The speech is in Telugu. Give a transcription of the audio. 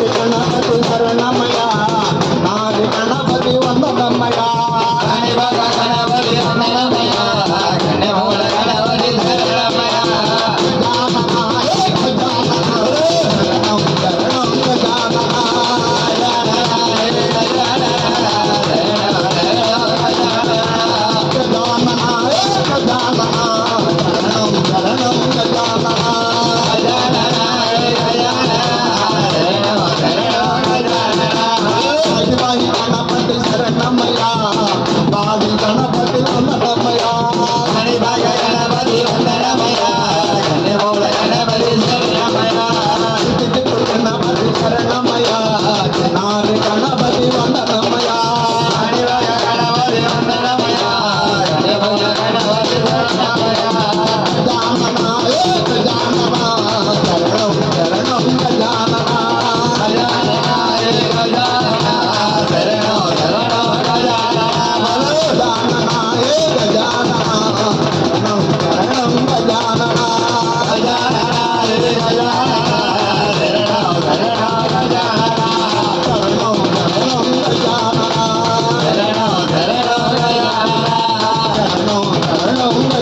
నాది గణపతి శరణమయ గణపతి వందనమయ uma